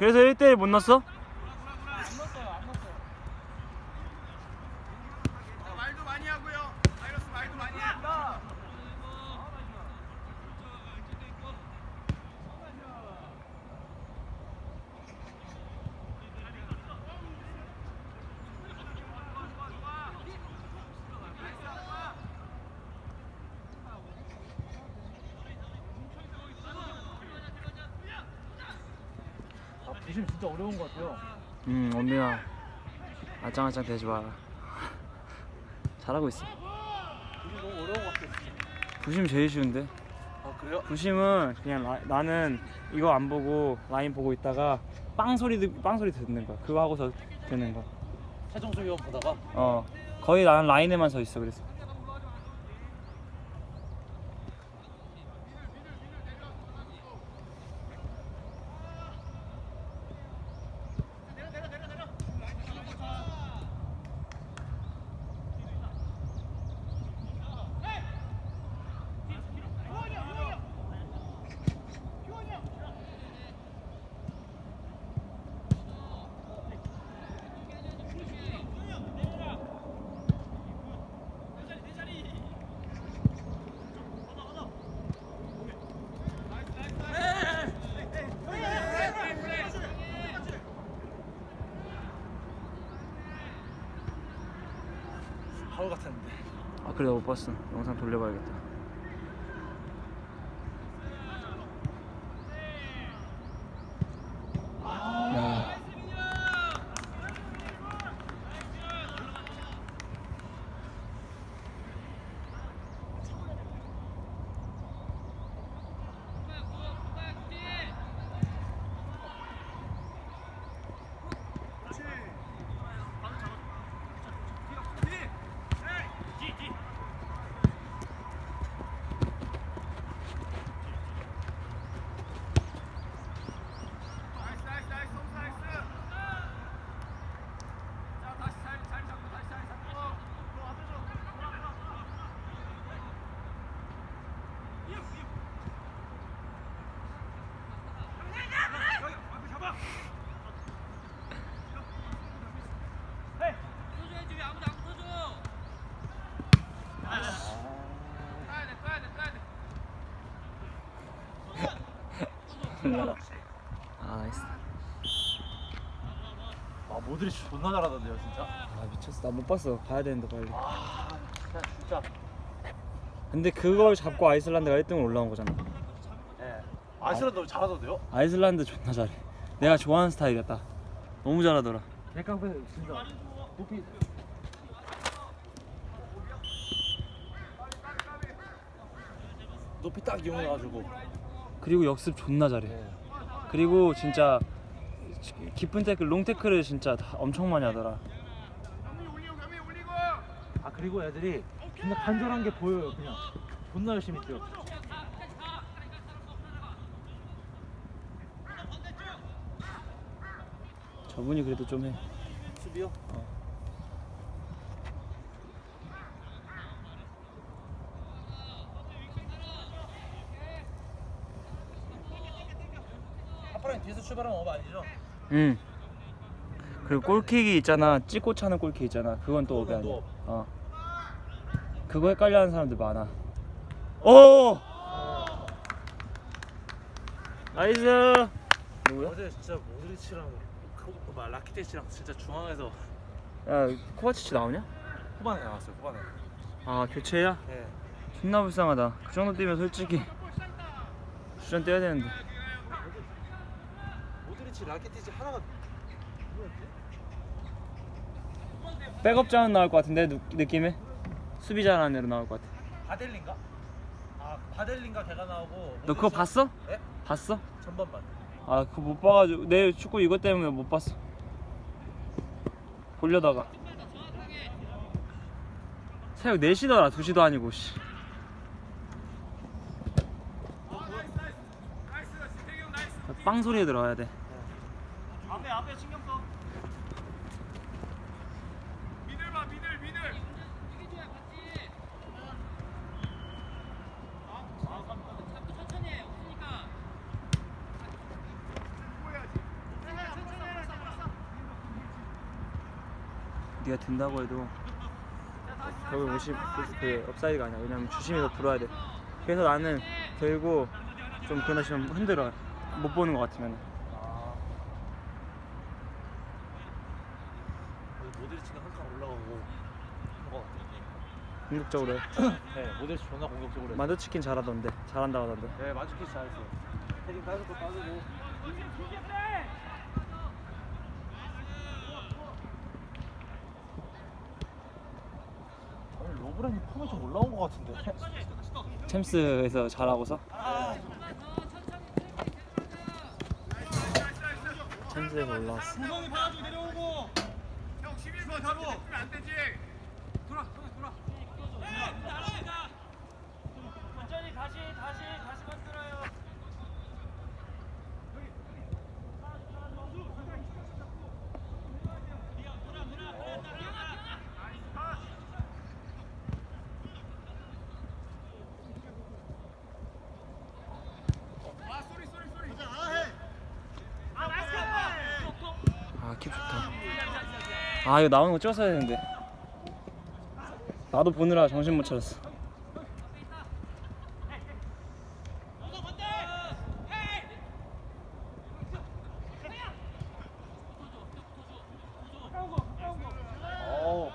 그래서 1대1 못 넣었어? 말도 많이 하고요. 바이러스 말도 많이 해. 아, 부심 진짜 어려운 것 같아요. 음 언니야 아짱아짱 대지 마라 잘하고 있어 부심 너무 어려운 것 같아요. 진짜. 부심 제일 쉬운데 아 그래요? 부심은 그냥 라- 나는 이거 안 보고 라인 보고 있다가 빵 소리 듣- 빵 소리 듣는 거야 그거 하고서 되는 거 최종수 위원 보다가 어 거의 나는 라인에만 서 있어 그래서 바울 같았는데. 아 그래 못 봤어 영상 돌려봐야겠다 야. 나이스 나이스 나이스 성수 나이스. 자 다시 자리 자리 잡고 다시 자리 잡고. 너 앞에서 돌아 돌아 돌아. 여기 앞에 잡아. 까야 돼 까야 돼 까야 돼. 아 나이스 아 모드리치 존나 잘하던데요 진짜. 아 미쳤어 나 못 봤어 봐야 되는데 빨리 아 진짜 진짜. 근데 그걸 잡고 아이슬란드가 1등으로 올라온 거잖아 예. 아이슬란드 잘하던데요? 아이슬란드 존나 잘해 내가 좋아하는 스타일이었다 너무 잘하더라 백강배 진짜. 높이. 높이 딱 이용해가지고. 그리고 역습 존나 잘해 예. 그리고 진짜 깊은 태클 롱 태클을 진짜 다 엄청 많이 하더라. 아 그리고 애들이 존나 간절한 게 보여요 그냥. 존나 열심히 뛰어. 저분이 그래도 좀 해 수비요? 아빠랑 뒤에서 출발하면 업 아니죠? 응. 그리고 골킥이 있잖아. 찍고 차는 골킥 있잖아. 그건 또 업이 그건 아니야. 또 어. 그거 헷갈려하는 사람들 많아. 오! 나이스! 누구야? 어제 진짜 모드리치랑 그, 막 라키테치랑 진짜 중앙에서 야 코바치치 나오냐? 후반에 나왔어요 후반에 아 교체야? 예. 존나 불쌍하다. 그 정도 뛰면 솔직히. 주전 떼야 되는데 모드리치 라키테치 하나가 백업 자원 나올 것 같은데 누, 느낌에 수비 애로 나올 것 같아 바델린가? 아 바델린가 걔가 나오고 너 그거 봤어? 예? 봤어? 전반반 아 그거 못 봐가지고 내 축구 이것 때문에 못 봤어 보려다가 새벽 4시더라 2시도 아니고 씨. 빵 소리에 들어가야 돼 앞에 앞에 신경 써. 미들 봐 미들 미들. 네가 든다고 해도 결국 50, 50그 업사이드가 아니야. 왜냐면 주심이 더 불어야 돼. 그래서 나는 들고 좀 그나시면 흔들어. 못 보는 것 같으면. 공격적으로 해. 네, 모델치 존나 공격적으로. 만두치킨 잘하던데. 잘한다고 하던데. 네, 만주키스 잘했어요. 헤딩 거 따지고. 아니, 로브란이 폼이 좀 올라온 것 같은데. 챔스에서 잘하고서 챔스에서 올라왔어. 구멍이 받아주고 내려오고 형 11번 잡고 뛰면 안 되지 돌아 돌아 돌아 천천히 다시 다시 다시 만들어요 아, 킵 좋다. 아, 이거 나오는 거 찍었어야 되는데. 나도 보느라 정신 못 차렸어. 어.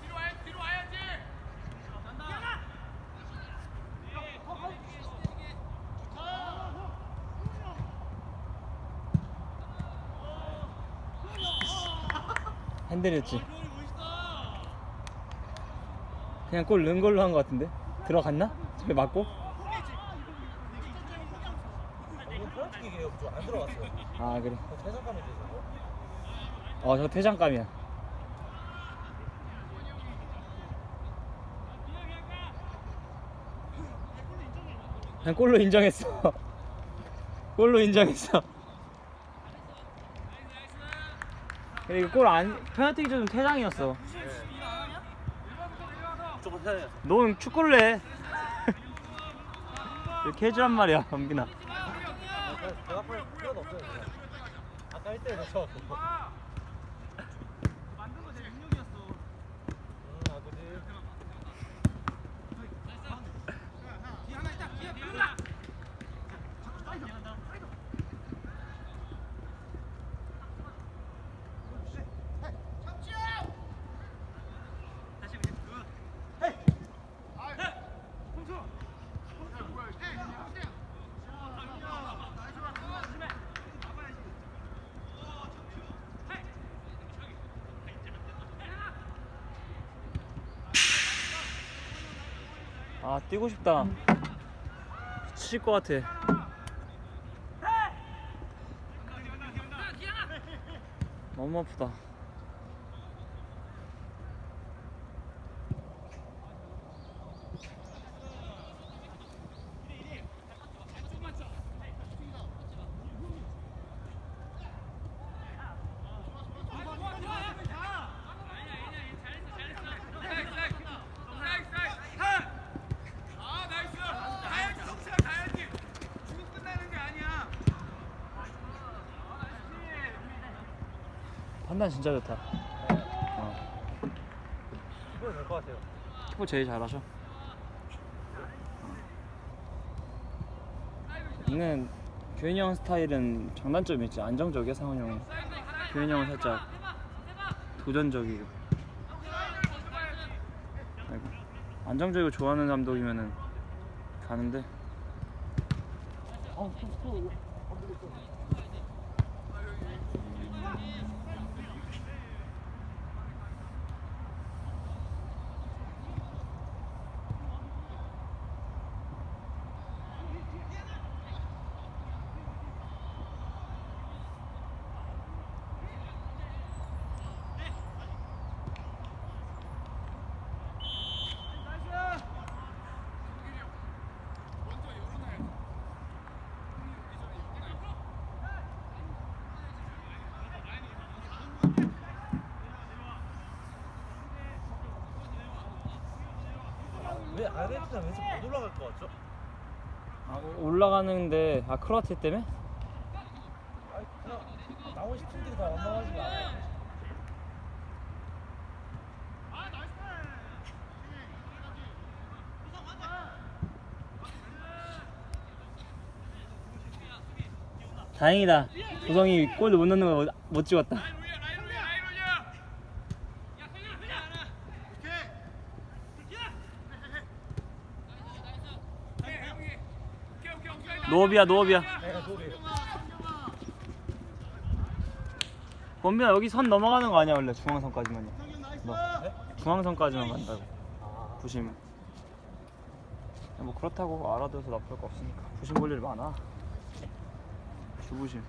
뒤로 와야 뒤로 와야지 핸들이었지. 그냥 골 넣은 걸로 한 것 같은데? 들어갔나? 저게 맞고? 아, 그래. 어, 저 퇴장감이야. 그냥 골로 인정했어. 골로 인정했어. 그래 이거 골 안, 페널티 좀 퇴장이었어. 돼. 넌 축구를 해. 이렇게 해주란 말이야, 범빈아. 대답할 필요도 없어요. 아까 1대1 넣죠. 만든 거제 능력이었어 음, 아그지. 뒤 하나 있다 뒤에 들어가 아, 뛰고 싶다. 미칠 것 같아. 너무 아프다. 아 나이스 가야지 성시간 가야지 지금 끝나는 게 아니야 판단 진짜 좋다. 어. 이거 될것 같아요. 키퍼 제일 잘하셔. 얘는 규현이 형 스타일은 장단점이 있지. 안정적이야, 상훈이 형은. 규현이 형은 살짝 도전적이고. 아이고. 안정적이고 좋아하는 감독이면은 가는데. 어, 또, 또. 왜 아르헨티나 왠지 못 올라갈 것 같죠? 아, 올라가는데 아 크로아티아 때문에? 아니 그냥 나머지 팀들이 다 원망하지가 않아요. 다행이다. 조성이 골을 못 넣는 거 못 찍었다. 라인 올려 라인 올려 라인 올려 야 성현아 그냥 하나 오케이 오케이 오케이 오케이 오케이 노업이야. 내가 노래. 원빈아 여기 선 넘어가는 거 아니야 원래 중앙선까지만요. 뭐 네? 중앙선까지만 간다고. 아, 부심. 뭐 그렇다고 알아둬서 나쁠 거 없으니까. 부심 볼일 많아. 주부심.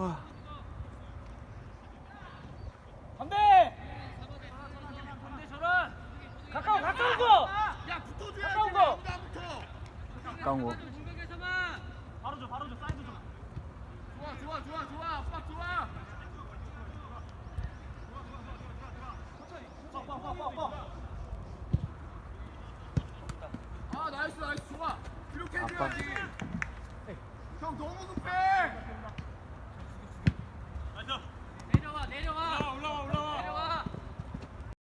아. 안돼. 안돼 저런. 가까워 가까운 거. 야 붙어줘야지 가까운 거. 안 붙어 가까운 거. 바로 줘 바로 줘 사이드 줘. 좋아 좋아 좋아 좋아 압박 좋아 아 나이스 나이스 좋아 이렇게. 해줘야지 형 너무 급해